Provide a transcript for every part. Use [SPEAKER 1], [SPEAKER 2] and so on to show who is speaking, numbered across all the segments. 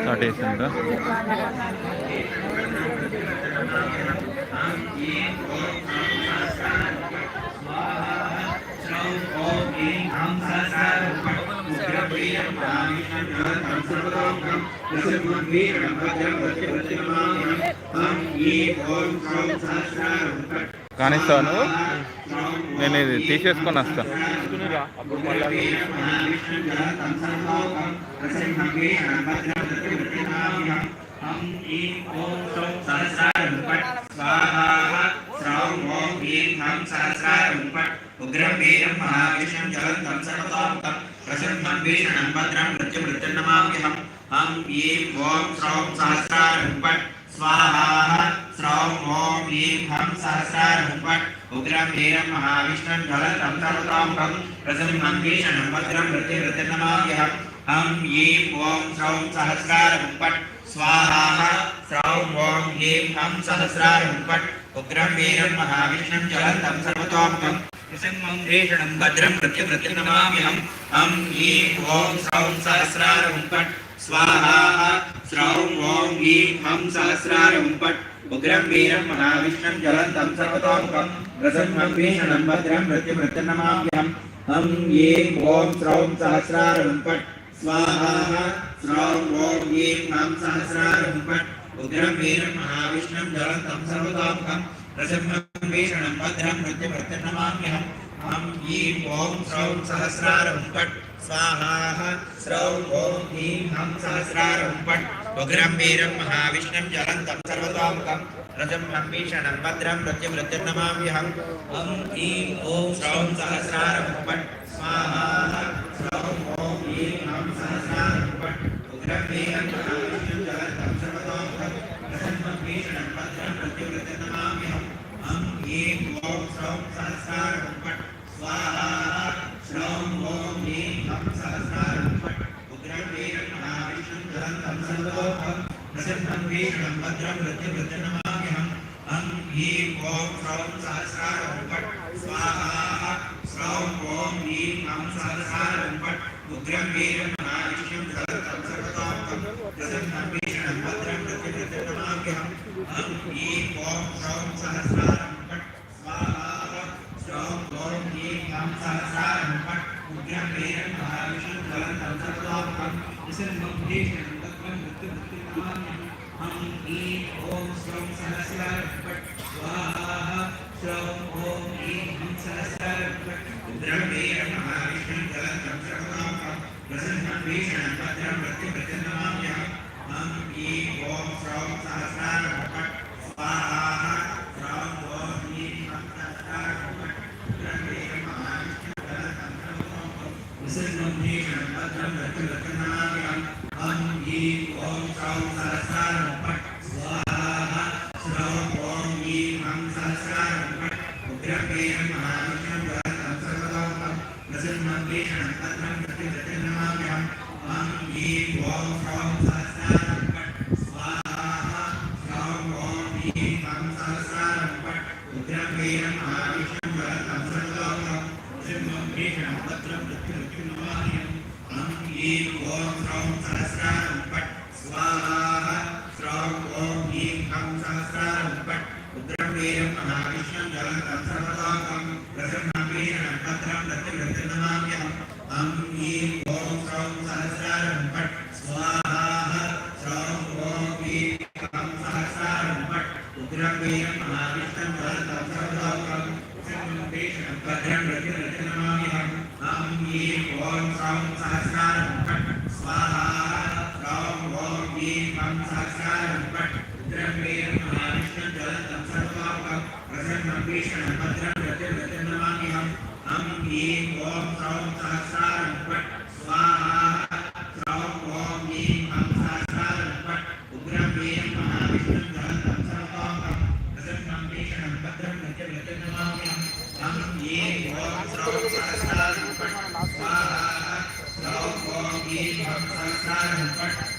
[SPEAKER 1] Start చేసింది? పాప నేను ఇది తీసేసుకొని వస్తా. అప్పుడు ఉగ్రం వీరం మహావిష్ణం జలంతం సర్వతోముఖం ప్రసన్నం భీషణం భద్రం మృత్యుమృత్యుర్నమామ్యహం హం ఓం శ్రౌం సహస్రారం శ్రౌం ఓం ఈం హం సహస్రారం పట్ ఉగ్రం వీరం మహావిష్ణం జలంతం సర్వతోముఖం ప్రసన్నం భీషణం భద్రం మృత్యుమృత్యుర్నమామ్యహం హం ఈం ఓం శ్రౌం సహస్రారం పట్ స్వాహా శ్రౌం ఓం ఈం హం సహస్రారం పట్ ఉగ్రం వీరం మహావిష్ణం జలంతం సర్వతోముఖం నృసింహం భీషణం భద్రం మృత్యుమృత్యుర్నమామ్యహం హం ఈం ఓం శ్రౌం సహస్రారం పట్ స్వాహా శ్రౌం उग्रम वीरम महाविष्णुं जलं तं सर्वतोमुखं रसं भीषणं, भद्रं मृत्युमृत्युर्नमाम्यहम् हम ये ओम श्रौं सहस्रार पट् स्वाहा, श्रौं ओम ये हं सहस्रार पट् उग्रम वीरम महाविष्णुं जलं तं सर्वतोमुखं रसं भीषणं, भद्रं मृत्युमृत्युर्नमाम्यहम् हम ये ओम श्रौं सहस्रार पट् स्वाहा, श्रौं ओम ये हं सहस्रार पट् उग्रम वीरम महाविष्णु ज्वलंतम सर्वतोमुखम रजम हमीषणम भद्रम मृत्युम मृत्युर्नमाम्यहम
[SPEAKER 2] ओम ह्रीं ओम श्रौं
[SPEAKER 1] सहस्रार पट स्वाहा, श्रौं ॐ ह्रीं हं सहस्रार मुक्पट् उग्रं वीरं महाविष्णुं जगन्तं सर्वतोमुखं रजम हमीषणं भद्रं मृत्युं मृत्युर्नमाम्यहं। ओम ह्रीं ओम श्रौं सहस्रार पट स्वाहा, श्रौं ॐ ह्रीं हं सहस्रार प्रसन्नं वे भद्रं वृद्धवृद्धनमामि हम हम ये ॐ सौं सहस्रार ओम्पट् स्वाहा सौं ॐ ह्रीं हम सहस्रार ओम्पट् उग्रं वीरं महाविष्णुं सर्वं सर्वतां प्रसन्नं वे भद्रं वृद्धवृद्धनमामि हम हम ये ॐ सौं सहस्रार ओम्पट् स्वाहा सौं ॐ ह्रीं हम सहस्रार ओम्पट् उग्रं वीरं महाविष्णुं सर्वं सर्वतां प्रसन्नं वे द्रव्येण महाविष्णुं जलं तक्षकमां प्रसन्नं भीषणं भद्रं मृत्युभजनमां यः సహస్రారం పట్ స్వాహా శ్రౌం ఓం स्त्रौम् ॐ ह्रीं खं सहस्रारं पट् उग्रं वीरं महाविष्णुं जलतं सर्वलोकं प्रसन्नवीरं भद्रं रतिरतिनमाम्यहम् अं ह्रीं ॐ सौं सहस्रारं पट् स्वाहा सौं ॐ ह्रीं खं सहस्रारं पट् उग्रं वीरं महाविष्णुं जलतं सर्वलोकं प्रसन्नवीरं भद्रं रतिरतिनमाम्यहम् अं ह्रीं ॐ सौं सहस्रारं पट् स्वाहा दीपम सहस्रारम पट रुद्रम वेदम महाविष्णुम जलतम सर्वापकम प्रसन्नं भीषणं भद्रं रतिर्रतिं नमामि हम हम ह्रीं ॐ सौं सहस्रारं पट स्वाहा सौं ॐ ह्रीं हम सहस्रारं पट उग्रं वेदम महाविष्णुं जलतम सर्वापकं प्रसन्नं भीषणं भद्रं रतिर्रतिं नमामि हम हम ह्रीं ॐ सौं सहस्रारं पट स्वाहा सौं ॐ ह्रीं हम सहस्रारं पट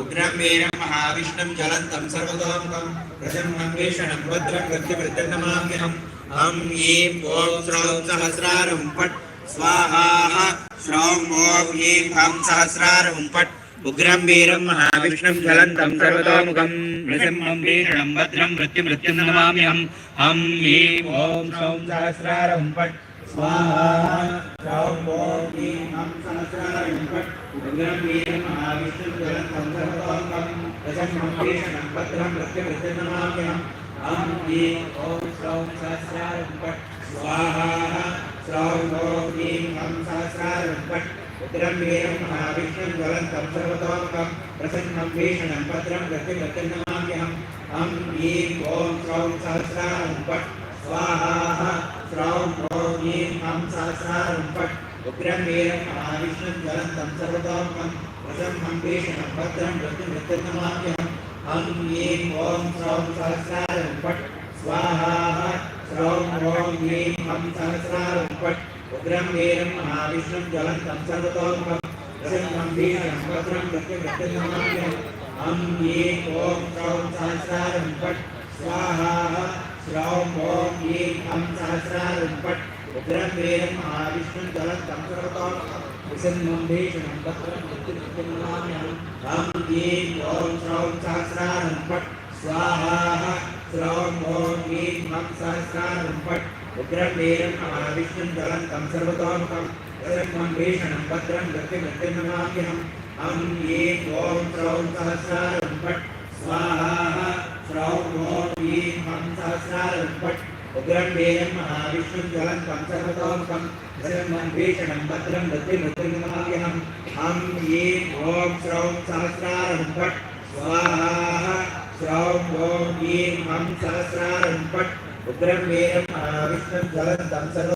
[SPEAKER 1] उग्रं वीरं महाविष्णुं ज्वलन्तं सर्वतोमुखं प्रसन्नं भीषणं भद्रं गत्यवृद्धं नमाम्यहं हं ह्रीं ॐ श्रौं सहस्रारं फट् स्वाहा श्रौं ॐ ह्रीं हं सहस्रारं फट् उग्रं वीरं महाविष्णुं ज्वलन्तं सर्वतोमुखं नृसिंहं भीषणं भद्रं मृत्युमृत्युं नमाम्यहं हं ह्रीं ॐ श्रौं सहस्रारं फट् स्वाहा चौकोटि हम संस्कार विपट गंगम वीरम आविष्टम जलम संसर्गोपम रसम संपेषणम पत्रम प्रत्य प्रत्यनमाभ्यम हम ये ओम सौं सहस्रार विपट स्वाहा चौकोटि हम सहस्रार विपट पुत्रं वीरं आविष्टं ज्वलं तं सर्वतोमुखं प्रसन्नं भीषणं पत्रं प्रत्य प्रत्यनमाभ्यहं हम ये ओम सौं सहस्रार विपट स्वाहा, श्रौं ॐ ह्रीं हं सहस्रारं फट् उग्रं वीरं महाविष्णुं ज्वलन्तं सर्वतोमुखं प्रसन्नं भीषणं भद्रं मृत्युमृत्युं नमाम्यहं हं ह्रीं ॐ श्रौं सहस्रारं फट् स्वाहा श्रौं ॐ ह्रीं हं सहस्रारं फट् उग्रं वीरं महाविष्णुं ज्वलन्तं सर्वतोमुखं प्रसन्नं भीषणं भद्रं मृत्युमृत्युं नमाम्यहं हं ह्रीं ॐ श्रौं सहस्रारं फट् स्वाहा श्रौं ॐ ह्रीं हं सहस्रारं फट् ఉగ్రం వేదం మహావిష్ణుం జలం సంసర్వతం విసన్మంభేషణం తత్ర మృత్యుర్గమ్యానం రామ్ ఏం ఓం శ్రౌం సహస్రారం పట్ స్వాహ శ్రౌం ఓం ఏం మం సహస్రారం పట్ ఉగ్రం వేదం మహావిష్ణుం జలం సంసర్వతోముఖం విసన్మంభేషణం భద్రం మృత్యుర్గమ్యానం అం ఏం ఓం శ్రౌం సహస్రారం పట్ స్వాహ శ్రౌం ఓం ఏం మం సహస్రారం పట్ ఉగ్రండేయం మహావిష్ణుం జలం పంచభూతాంకం భీషణం భద్రం భద్రిమృత్యుమావ్యహం హం ఏ ఓం శ్రౌం సహస్రారం భట్ స్వాహ శ్రౌం ఓం ఏ హం సహస్రారం భట్ ఉగ్రం వేరం మహావిష్ణుం జలం తం